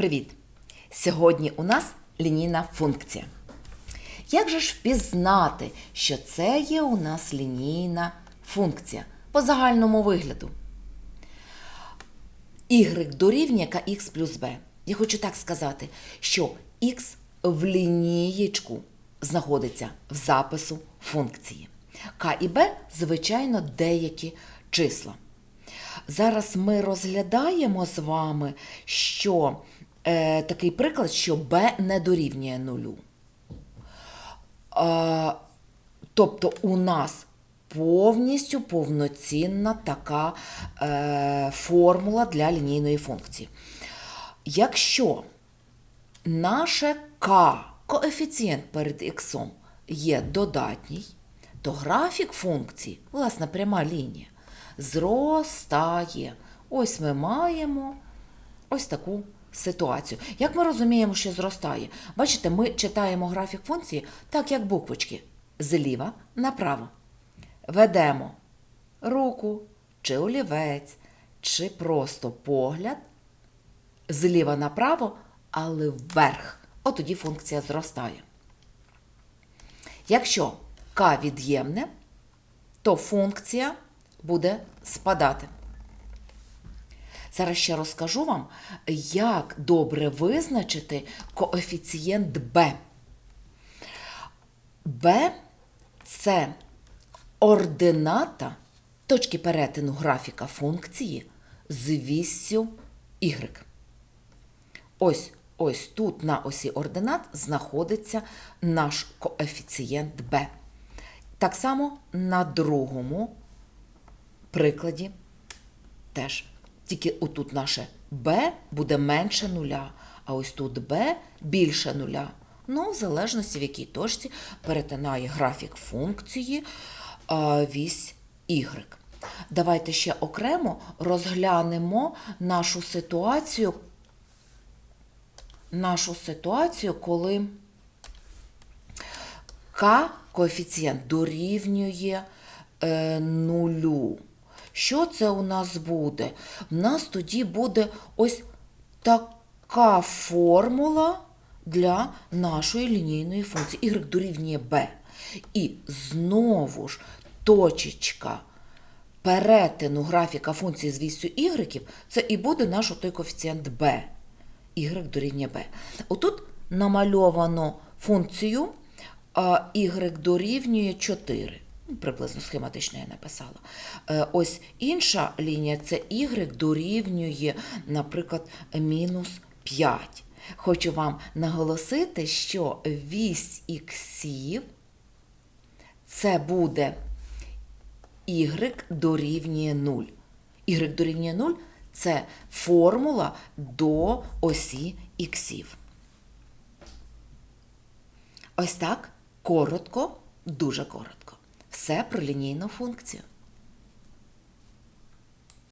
Привіт! Сьогодні у нас лінійна функція. Як же ж впізнати, що це є у нас лінійна функція по загальному вигляду? y дорівнює kx плюс b. Я хочу так сказати, що x в лінієчку знаходиться в запису функції. К і b, звичайно, деякі числа. Зараз ми розглядаємо з вами, що е, такий приклад, що b не дорівнює нулю. Е, тобто у нас повністю повноцінна така е, формула для лінійної функції. Якщо наше k, коефіцієнт перед x є додатній, то графік функції, власне, пряма лінія, зростає. Ось ми маємо ось таку ситуацію. Як ми розуміємо, що зростає? Бачите, ми читаємо графік функції так, як буквочки, зліва направо. Ведемо руку, чи олівець, чи просто погляд зліва направо, але вверх. От тоді функція зростає. Якщо k від'ємне, то функція буде спадати. Зараз ще розкажу вам, як добре визначити коефіцієнт b. b це ордината точки перетину графіка функції з віссю y. Ось ось тут на осі ординат знаходиться наш коефіцієнт b. Так само на другому прикладі теж. Тільки отут наше b буде менше нуля, а ось тут b більше нуля. Ну, в залежності, в якій точці перетинає графік функції вісь y. Давайте ще окремо розглянемо нашу ситуацію, нашу ситуацію, коли k коефіцієнт дорівнює е, нулю. Що це у нас буде? У нас тоді буде ось така формула для нашої лінійної функції. Y дорівнює b. І знову ж точечка перетину графіка функції з вістю y, це і буде наш той коефіцієнт b. Y дорівнює b. Отут намальовано функцію y дорівнює 4. Приблизно схематично я написала. Е, Ось інша лінія це y дорівнює, наприклад, мінус 5. Хочу вам наголосити, що вісь іксів це буде y дорівнює 0. Y дорівнює 0 це формула до осі іксів. Ось так коротко, дуже коротко. Все про лінійну функцію.